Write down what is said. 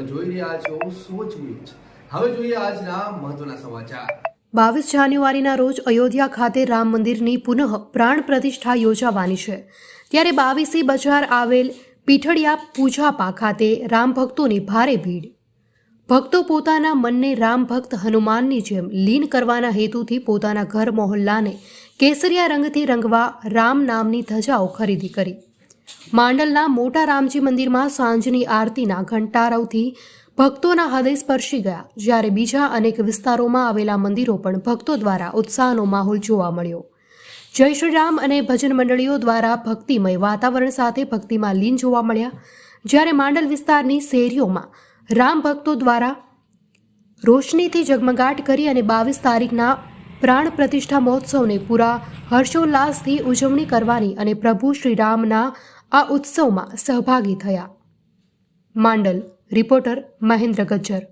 તમે જોઈ રહ્યા છો સોચ ન્યૂઝ. હવે જોઈએ આજના મહત્વના સમાચાર. બાવીસ જાન્યુઆરીના રોજ અયોધ્યા ખાતે રામ મંદિરની પુનઃ પ્રાણ પ્રતિષ્ઠા યોજાવાની છે. ત્યારે બાવીસી બજાર આવેલ પીઠળિયા પૂજાપા ખાતે રામ ભક્તોની ભારે ભીડ. ભક્તો પોતાના મનને રામ ભક્ત હનુમાનની જેમ લીન કરવાના હેતુથી પોતાના ઘર મોહલ્લાને કેસરિયા રંગથી રંગવા રામ નામની ધજાઓ ખરીદી કરી. માંડલના મોટા રામજી મંદિરમાં સાંજની આરતીના ઘંટારવથી ભક્તોના હૃદય સ્પર્શી ગયા, જ્યારે બીજા અનેક વિસ્તારોમાં આવેલા મંદિરો પણ ભક્તો દ્વારા ઉત્સાહનો માહોલ જોવા મળ્યો. જય શ્રી રામ અને ભજન મંડળીઓ દ્વારા ભક્તિમય વાતાવરણ સાથે ભક્તિમાં લીન જોવા મળ્યા, જ્યારે માંડલ વિસ્તારની શેરીઓમાં રામ ભક્તો દ્વારા રોશનીથી જગમગાટ કરી અને બાવીસ તારીખના પ્રાણ પ્રતિષ્ઠા મહોત્સવને પૂરા હર્ષોલ્લાસથી ઉજવણી કરવાની અને પ્રભુ શ્રીરામના આ ઉત્સવમાં સહભાગી થયા. માંડલ રિપોર્ટર મહેન્દ્ર ગજ્જર.